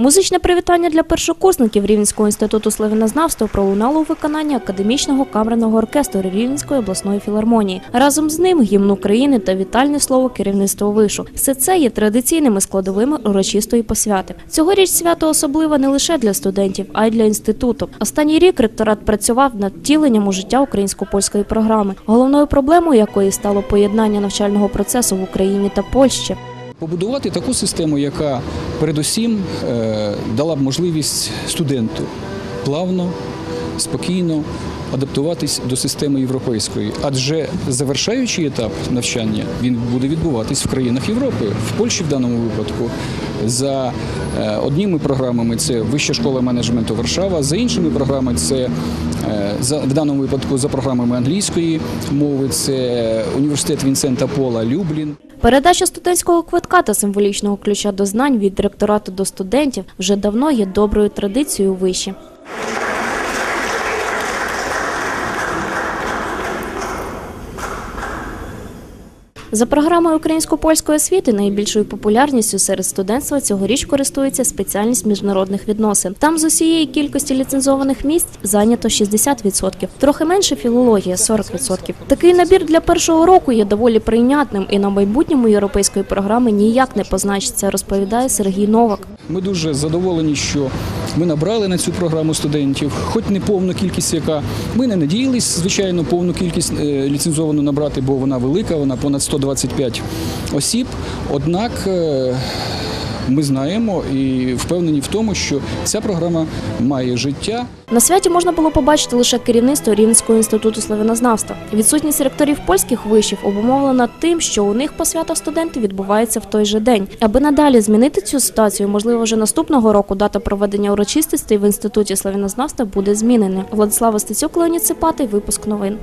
Музичне привітання для першокурсників Рівненського інституту славянознавства пролунало у виконанні академічного камерного оркестру Рівненської обласної філармонії. Разом з ним гімн України та вітальне слово керівництва вишу. Все це є традиційними складовими урочистої посвяти. Цьогоріч свято особливе не лише для студентів, а й для інституту. Останній рік ректорат працював над втіленням у життя українсько-польської програми, головною проблемою якої стало поєднання навчального процесу в Україні та Польщі. Побудувати таку систему, яка передусім е, дала б можливість студенту плавно, спокійно адаптуватись до системи європейської, адже завершаючий етап навчання він буде відбуватись в країнах Європи, в Польщі в даному випадку. За е, одніми програмами це Вища школа менеджменту Варшава, за іншими програмами це е, в даному випадку за програмами англійської мови, це університет Вінсента Пола Люблін. Передача студентського квитка та символічного ключа до знань від ректорату до студентів вже давно є доброю традицією виші. За програмою українсько-польської освіти найбільшою популярністю серед студентства цьогоріч користується спеціальність міжнародних відносин. Там з усієї кількості ліцензованих місць зайнято 60%, трохи менше філологія 40%. Такий набір для першого року є доволі прийнятним і на майбутньому європейської програми ніяк не позначиться, розповідає Сергій Новак. Ми дуже задоволені, що ми набрали на цю програму студентів, хоч не повну кількість, яка ми не надіялись, звичайно, повну кількість е, ліцензовану набрати, бо вона велика, вона понад 125 осіб. Однак е, ми знаємо і впевнені в тому, що ця програма має життя. На святі можна було побачити лише керівництво Рівненського інституту славянознавства. Відсутність ректорів польських вишів обумовлена тим, що у них посвята студенти відбувається в той же день. Аби надалі змінити цю ситуацію, можливо, вже наступного року дата проведення урочистостей в інституті славянознавства буде змінена. Владислава Стецюк, Леонід Ципатий, випуск новин.